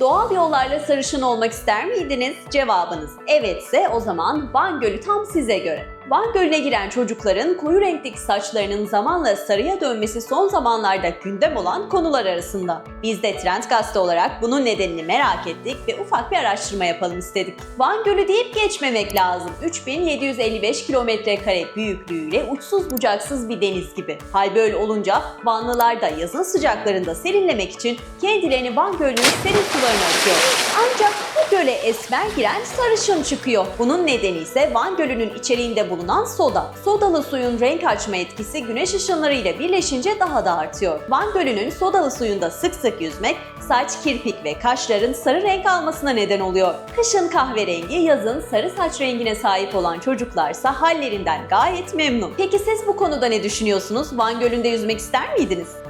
Doğal yollarla sarışın olmak ister miydiniz? Cevabınız evetse o zaman Van Gölü tam size göre. Van Gölü'ne giren çocukların koyu renkteki saçlarının zamanla sarıya dönmesi son zamanlarda gündem olan konular arasında. Biz de Trend Gazete olarak bunun nedenini merak ettik ve ufak bir araştırma yapalım istedik. Van Gölü deyip geçmemek lazım. 3755 kilometre kare büyüklüğüyle uçsuz bucaksız bir deniz gibi. Hal böyle olunca Vanlılar da yazın sıcaklarında serinlemek için kendilerini Van Gölü'nün serin sularına atıyor. Ancak bu göle esmer giren sarışın çıkıyor. Bunun nedeni ise Van Gölü'nün içeriğinde bulunan soda. Sodalı suyun renk açma etkisi güneş ışınlarıyla birleşince daha da artıyor. Van Gölü'nün sodalı suyunda sık sık yüzmek saç, kirpik ve kaşların sarı renk almasına neden oluyor. Kışın kahverengi, yazın sarı saç rengine sahip olan çocuklarsa hallerinden gayet memnun. Peki siz bu konuda ne düşünüyorsunuz? Van Gölü'nde yüzmek ister miydiniz?